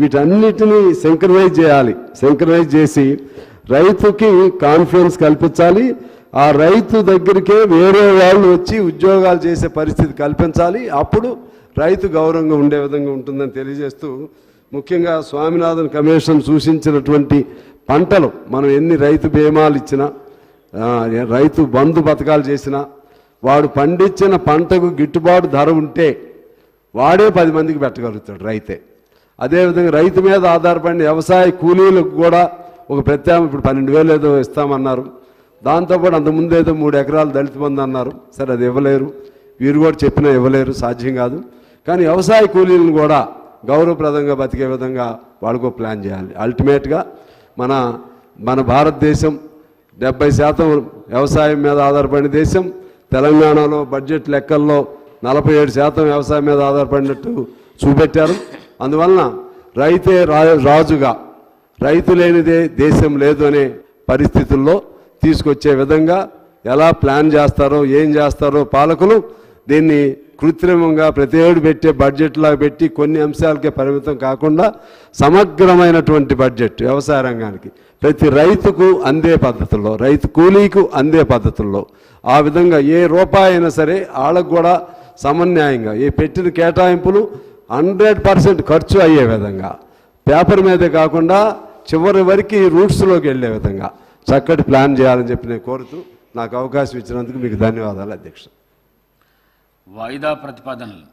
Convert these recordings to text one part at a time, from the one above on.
వీటన్నిటినీ సింక్రనైజ్ చేయాలి. సింక్రనైజ్ చేసి రైతుకి కాన్ఫిడెన్స్ కల్పించాలి. ఆ రైతు దగ్గరికే వేరే వాళ్ళు వచ్చి ఉద్యోగాలు చేసే పరిస్థితి కల్పించాలి. అప్పుడు రైతు గౌరవంగా ఉండే విధంగా ఉంటుందని తెలియజేస్తూ ముఖ్యంగా స్వామినాథన్ కమిషన్ సూచించినటువంటి పంటలు మనం ఎన్ని రైతు బీమాలు ఇచ్చినా రైతు బంధు పథకాలు చేసినా వాడు పండించిన పంటకు గిట్టుబాటు ధర ఉంటే వాడే పది మందికి పెట్టగలుగుతాడు రైతే. అదేవిధంగా రైతు మీద ఆధారపడిన వ్యవసాయ కూలీలకు కూడా ఒక ప్రత్యామ ఇప్పుడు పన్నెండు వేలు ఏదో ఇస్తామన్నారు. దాంతోపాటు అంతకుముందు ఏదో మూడు ఎకరాలు దళిత మంది అన్నారు. సరే అది ఇవ్వలేరు. వీరు కూడా చెప్పినా ఇవ్వలేరు. సాధ్యం కాదు. కానీ వ్యవసాయ కూలీలను కూడా గౌరవప్రదంగా బతికే విధంగా వాళ్ళకు ప్లాన్ చేయాలి. అల్టిమేట్గా మన మన భారతదేశం డెబ్బై శాతం వ్యవసాయం మీద ఆధారపడిన దేశం తెలంగాణలో బడ్జెట్ లెక్కల్లో నలభై ఏడు శాతం వ్యవసాయం మీద ఆధారపడినట్టు చూపెట్టారు. అందువలన రైతే రా రాజుగా రైతు లేనిదే దేశం లేదు అనే పరిస్థితుల్లో తీసుకొచ్చే విధంగా ఎలా ప్లాన్ చేస్తారో ఏం చేస్తారో పాలకులు దీన్ని కృత్రిమంగా ప్రతి ఏడు పెట్టే బడ్జెట్లా పెట్టి కొన్ని అంశాలకే పరిమితం కాకుండా సమగ్రమైనటువంటి బడ్జెట్ వ్యవసాయ రంగానికి. ప్రతి రైతుకు అందే పద్ధతుల్లో రైతు కూలీకు అందే పద్ధతుల్లో ఆ విధంగా ఏ రూపాయి అయినా సరే వాళ్ళకు కూడా సమన్యాయంగా ఈ పెట్టిన కేటాయింపులు హండ్రెడ్ పర్సెంట్ ఖర్చు అయ్యే విధంగా. పేపర్ మీదే కాకుండా చివరి వరకు రూట్స్లోకి వెళ్ళే విధంగా. చక్కటి ప్లాన్ చేయాలని చెప్పి నేను కోరుతూ నాకు అవకాశం ఇచ్చినందుకు మీకు ధన్యవాదాలు అధ్యక్ష. వాయిదా ప్రతిపాదనలు.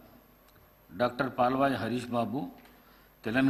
డాక్టర్ పాల్వాయి హరీష్ బాబు తెలంగాణ